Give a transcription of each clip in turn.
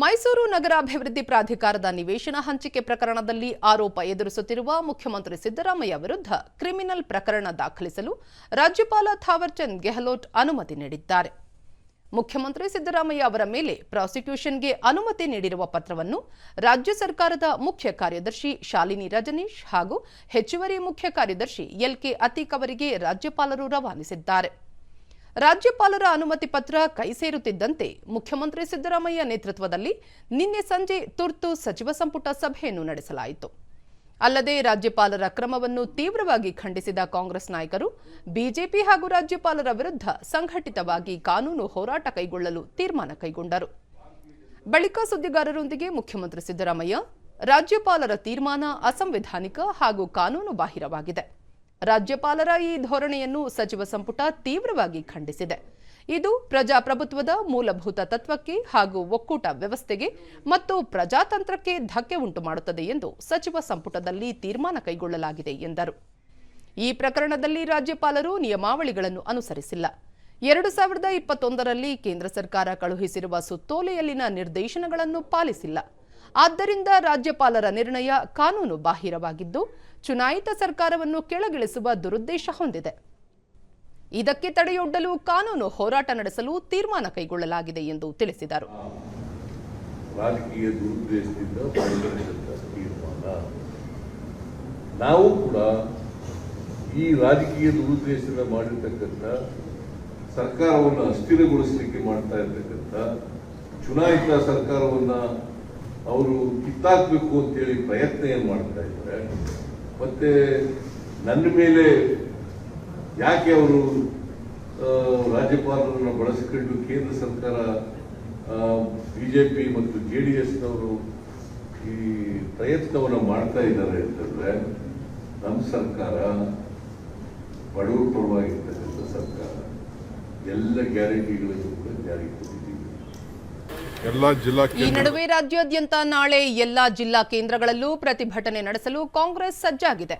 ಮೈಸೂರು ನಗರಾಭಿವೃದ್ಧಿ ಪ್ರಾಧಿಕಾರದ ನಿವೇಶನ ಹಂಚಿಕೆ ಪ್ರಕರಣದಲ್ಲಿ ಆರೋಪ ಎದುರಿಸುತ್ತಿರುವ ಮುಖ್ಯಮಂತ್ರಿ ಸಿದ್ದರಾಮಯ್ಯ ವಿರುದ್ಧ ಕ್ರಿಮಿನಲ್ ಪ್ರಕರಣ ದಾಖಲಿಸಲು ರಾಜ್ಯಪಾಲ ಥಾವರ್ಚಂದ್ ಗೆಹ್ಲೋಟ್ ಅನುಮತಿ ನೀಡಿದ್ದಾರೆ. ಮುಖ್ಯಮಂತ್ರಿ ಸಿದ್ದರಾಮಯ್ಯ ಅವರ ಮೇಲೆ ಪ್ರಾಸಿಕ್ಯೂಷನ್ಗೆ ಅನುಮತಿ ನೀಡಿರುವ ಪತ್ರವನ್ನು ರಾಜ್ಯ ಸರ್ಕಾರದ ಮುಖ್ಯ ಕಾರ್ಯದರ್ಶಿ ಶಾಲಿನಿ ರಜನೀಶ್ ಹಾಗೂ ಹೆಚ್ಚುವರಿ ಮುಖ್ಯ ಕಾರ್ಯದರ್ಶಿ ಎಲ್ಕೆ ಅತೀಕ್ ಅವರಿಗೆ ರಾಜ್ಯಪಾಲರು ರವಾನಿಸಿದ್ದಾರೆ. ರಾಜ್ಯಪಾಲರ ಅನುಮತಿ ಪತ್ರ ಕೈ ಸೇರುತ್ತಿದ್ದಂತೆ ಮುಖ್ಯಮಂತ್ರಿ ಸಿದ್ದರಾಮಯ್ಯ ನೇತೃತ್ವದಲ್ಲಿ ನಿನ್ನೆ ಸಂಜೆ ತುರ್ತು ಸಚಿವ ಸಂಪುಟ ಸಭೆಯನ್ನು ನಡೆಸಲಾಯಿತು. ಅಲ್ಲದೆ ರಾಜ್ಯಪಾಲರ ಕ್ರಮವನ್ನು ತೀವ್ರವಾಗಿ ಖಂಡಿಸಿದ ಕಾಂಗ್ರೆಸ್ ನಾಯಕರು, ಬಿಜೆಪಿ ಹಾಗೂ ರಾಜ್ಯಪಾಲರ ವಿರುದ್ಧ ಸಂಘಟಿತವಾಗಿ ಕಾನೂನು ಹೋರಾಟ ಕೈಗೊಳ್ಳಲು ತೀರ್ಮಾನ ಕೈಗೊಂಡರು. ಬಳಿಕ ಸುದ್ದಿಗಾರರೊಂದಿಗೆ ಮುಖ್ಯಮಂತ್ರಿ ಸಿದ್ದರಾಮಯ್ಯ, ರಾಜ್ಯಪಾಲರ ತೀರ್ಮಾನ ಅಸಂವಿಧಾನಿಕ ಹಾಗೂ ಕಾನೂನು ಬಾಹಿರವಾಗಿದೆ ರಾಜ್ಯಪಾಲರ ಈ ಧೋರಣೆಯನ್ನು ಸಚಿವ ಸಂಪುಟ ತೀವ್ರವಾಗಿ ಖಂಡಿಸಿದೆ. ಇದು ಪ್ರಜಾಪ್ರಭುತ್ವದ ಮೂಲಭೂತ ತತ್ವಕ್ಕೆ ಹಾಗೂ ಒಕ್ಕೂಟ ವ್ಯವಸ್ಥೆಗೆ ಮತ್ತು ಪ್ರಜಾತಂತ್ರಕ್ಕೆ ಧಕ್ಕೆ ಉಂಟು ಮಾಡುತ್ತದೆ ಎಂದು ಸಚಿವ ಸಂಪುಟದಲ್ಲಿ ತೀರ್ಮಾನ ಕೈಗೊಳ್ಳಲಾಗಿದೆ ಎಂದರು. ಈ ಪ್ರಕರಣದಲ್ಲಿ ರಾಜ್ಯಪಾಲರು ನಿಯಮಾವಳಿಗಳನ್ನು ಅನುಸರಿಸಿಲ್ಲ. ಎರಡು ಸಾವಿರದ ಇಪ್ಪತ್ತೊಂದರಲ್ಲಿ ಕೇಂದ್ರ ಸರ್ಕಾರ ಕಳುಹಿಸಿರುವ ಸುತ್ತೋಲೆಯಲ್ಲಿನ ನಿರ್ದೇಶನಗಳನ್ನು ಪಾಲಿಸಿಲ್ಲ. ಆದ್ದರಿಂದ ರಾಜ್ಯಪಾಲರ ನಿರ್ಣಯ ಕಾನೂನು ಬಾಹಿರವಾಗಿದ್ದು, ಚುನಾಯಿತ ಸರ್ಕಾರವನ್ನು ಕೆಳಗಿಳಿಸುವ ದುರುದ್ದೇಶ ಹೊಂದಿದೆ. ಇದಕ್ಕೆ ತಡೆಯೊಡ್ಡಲು ಕಾನೂನು ಹೋರಾಟ ನಡೆಸಲು ತೀರ್ಮಾನ ಕೈಗೊಳ್ಳಲಾಗಿದೆ ಎಂದು ತಿಳಿಸಿದರು. ರಾಜಕೀಯ ದುರುದ್ದೇಶದಿಂದ ತೀರ್ಮಾನ. ನಾವು ಕೂಡ ಈ ರಾಜಕೀಯ ದುರುದ್ದೇಶದಿಂದ ಮಾಡಿರ್ತಕ್ಕಂಥ ಸರ್ಕಾರವನ್ನು ಅಸ್ಥಿರಗೊಳಿಸಲಿಕ್ಕೆ ಮಾಡ್ತಾ ಇರ್ತಕ್ಕಂಥ ಚುನಾಯಿತ ಸರ್ಕಾರವನ್ನ ಅವರು ಕಿತ್ತಾಕ್ಬೇಕು ಅಂತೇಳಿ ಪ್ರಯತ್ನ ಏನು ಮಾಡ್ತಾ ಇದ್ದಾರೆ. ಮತ್ತೆ ನನ್ನ ಮೇಲೆ ಯಾಕೆ ಅವರು ರಾಜ್ಯಪಾಲರನ್ನು ಬಳಸಿಕೊಂಡು ಕೇಂದ್ರ ಸರ್ಕಾರ ಬಿಜೆಪಿ ಮತ್ತು ಜೆ ಡಿ ಎಸ್ನವರು ಈ ಪ್ರಯತ್ನವನ್ನು ಮಾಡ್ತಾ ಇದ್ದಾರೆ ಅಂತಂದ್ರೆ ನಮ್ಮ ಸರ್ಕಾರ ಬಡವರ ಪರವಾಗಿರ್ತಕ್ಕಂಥ ಸರ್ಕಾರ. ಎಲ್ಲ ಗ್ಯಾರಂಟಿಗಳನ್ನು ಕೂಡ ಜಾರಿಗೆ ತಂದಿದ್ದೀವಿ ಎಲ್ಲ ಜಿಲ್ಲಾ ಈ ನಡುವೆ ರಾಜ್ಯಾದ್ಯಂತ ನಾಳೆ ಎಲ್ಲಾ ಜಿಲ್ಲಾ ಕೇಂದ್ರಗಳಲ್ಲೂ ಪ್ರತಿಭಟನೆ ನಡೆಸಲು ಕಾಂಗ್ರೆಸ್ ಸಜ್ಜಾಗಿದೆ.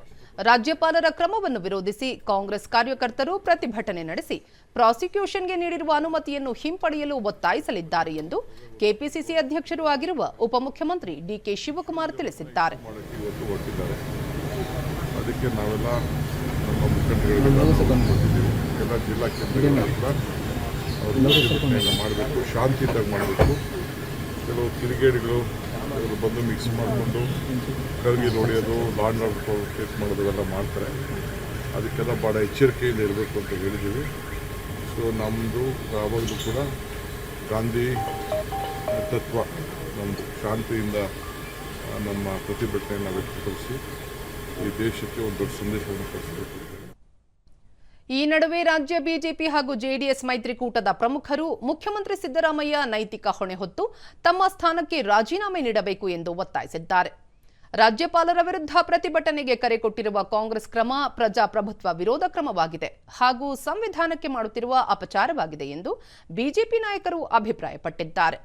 ರಾಜ್ಯಪಾಲರ ಕ್ರಮವನ್ನು ವಿರೋಧಿಸಿ ಕಾಂಗ್ರೆಸ್ ಕಾರ್ಯಕರ್ತರು ಪ್ರತಿಭಟನೆ ನಡೆಸಿ ಪ್ರಾಸಿಕ್ಯೂಷನ್ಗೆ ನೀಡಿರುವ ಅನುಮತಿಯನ್ನು ಹಿಂಪಡೆಯಲು ಒತ್ತಾಯಿಸಲಿದ್ದಾರೆ ಎಂದು ಕೆಪಿಸಿಸಿ ಅಧ್ಯಕ್ಷರೂ ಆಗಿರುವ ಉಪಮುಖ್ಯಮಂತ್ರಿ ಡಿಕೆ ಶಿವಕುಮಾರ್ ತಿಳಿಸಿದ್ದಾರೆ. ಅದಕ್ಕೆ ನಾವೆಲ್ಲ ನಮ್ಮ ಮಾಡಬೇಕು ಶಾಂತಿಯುತ ಮಾಡಬೇಕು. ಕೆಲವು ಕಿರಿಗೇಡಿಗಳು ಕೆಲವರು ಬಂದು ಮಿಕ್ಸ್ ಮಾಡಿಕೊಂಡು ಕರ್ಗಿ ಹೊಡೆಯೋದು ಲಾಂಡ್ ಆರ್ಡರ್ ಕೇಸ್ ಮಾಡೋದು ಇವೆಲ್ಲ ಮಾಡ್ತಾರೆ. ಅದಕ್ಕೆಲ್ಲ ಭಾಳ ಎಚ್ಚರಿಕೆಯಿಂದ ಇರಬೇಕು ಅಂತ ಹೇಳಿದ್ದೀವಿ. ಸೊ ನಮ್ಮದು ಯಾವಾಗಲೂ ಕೂಡ ಗಾಂಧಿ ತತ್ವ ನಮ್ಮದು ಶಾಂತಿಯಿಂದ ನಮ್ಮ ಪ್ರತಿಭಟನೆಯನ್ನು ವ್ಯಕ್ತಪಡಿಸಿ ಈ ದೇಶಕ್ಕೆ ಒಂದು ದೊಡ್ಡ ಸಂದೇಶವನ್ನು ಕಳಿಸಬೇಕು ಈ ನಡುವೆ ರಾಜ್ಯ ಬಿಜೆಪಿ ಹಾಗೂ ಜೆಡಿಎಸ್ ಮೈತ್ರಿಕೂಟದ ಪ್ರಮುಖರು ಮುಖ್ಯಮಂತ್ರಿ ಸಿದ್ದರಾಮಯ್ಯ ನೈತಿಕ ಹೊಣೆ ಹೊತ್ತು ತಮ್ಮ ಸ್ಥಾನಕ್ಕೆ ರಾಜೀನಾಮೆ ನೀಡಬೇಕು ಎಂದು ಒತ್ತಾಯಿಸಿದ್ದಾರೆ. ರಾಜ್ಯಪಾಲರ ವಿರುದ್ಧ ಪ್ರತಿಭಟನೆಗೆ ಕರೆ ಕೊಟ್ಟಿರುವ ಕಾಂಗ್ರೆಸ್ ಕ್ರಮ ಪ್ರಜಾಪ್ರಭುತ್ವ ವಿರೋಧ ಕ್ರಮವಾಗಿದೆ ಹಾಗೂ ಸಂವಿಧಾನಕ್ಕೆ ಮಾಡುತ್ತಿರುವ ಅಪಚಾರವಾಗಿದೆ ಎಂದು ಬಿಜೆಪಿ ನಾಯಕರು ಅಭಿಪ್ರಾಯಪಟ್ಟಿದ್ದಾರೆ.